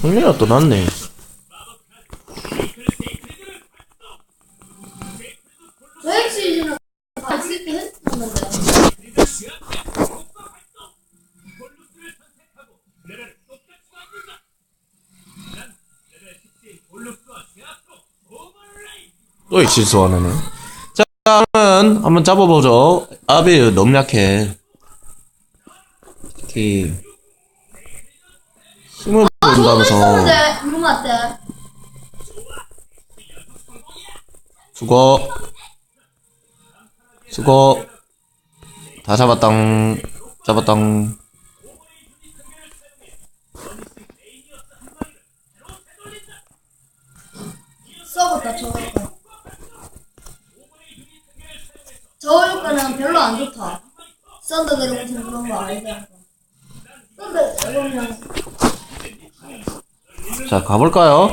흥미가 또 났네. 저희 시즌은 봤을 때 했었는데. 또 실수하네. 자, 한번 잡아보죠. 아베 너무 약해. 힘 을 아, 했었는데, 이거 맞대. 수고 수고 다 잡았당 잡았당 썩었다, 저거. 저거 효과는 별로 안 좋다. 썬더 드래곤처럼 그런 거 아니잖아. 썬더 드래곤이랑 자 가볼까요?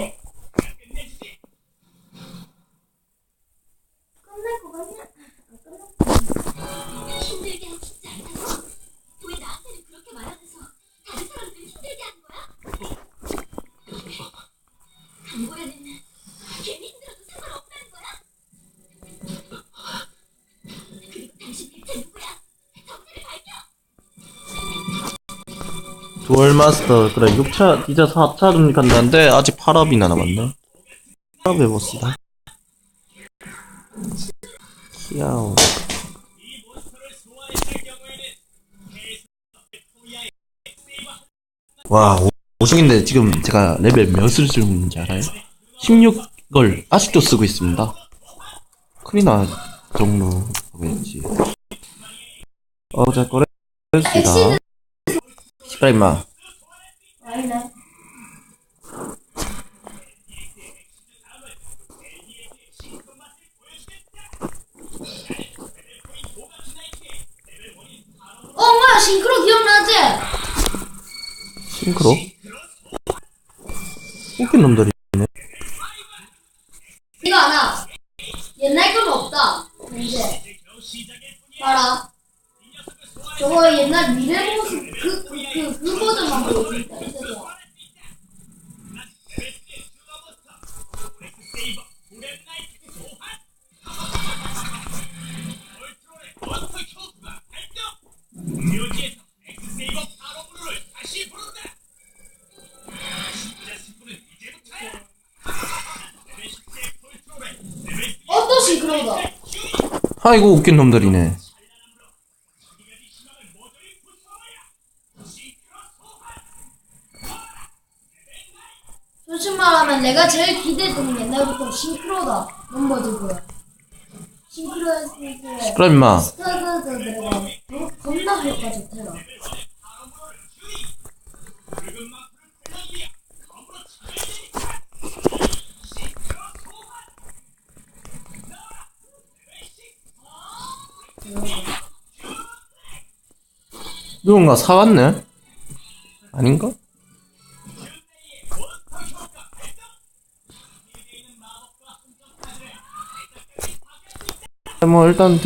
밝혀! 두얼 마스터 그래 6차 이제 4차를 간다는데 아직 8업이나 남았네. 8업의 보스다. 키아오 와 5승인데 지금 제가 레벨 몇을 쓰고 있는지 알아요? 16을 아직도 쓰고 있습니다. 크리나 정도 왠지. 어자 꺼냈습니다 시발 임마. 어, 뭐야, 싱크로 기억나지? 싱크로? 웃긴 놈들이 이거 알아. 옛날 건 없다. 이제. 봐라. 저거 옛날 미래 모습, 그, 그, 그, 그 버전만 싱크로다? 아이고 웃긴 놈들이네 솔직히 말하면 내가 제일 게 옛날부터 싱크로다. 넘버즈고요. 싱크로 했을 때. 그럼 임마 스타드드 내가 겁나 효과 좋더라. 누군가 사왔네? 아닌가? 뭐 일단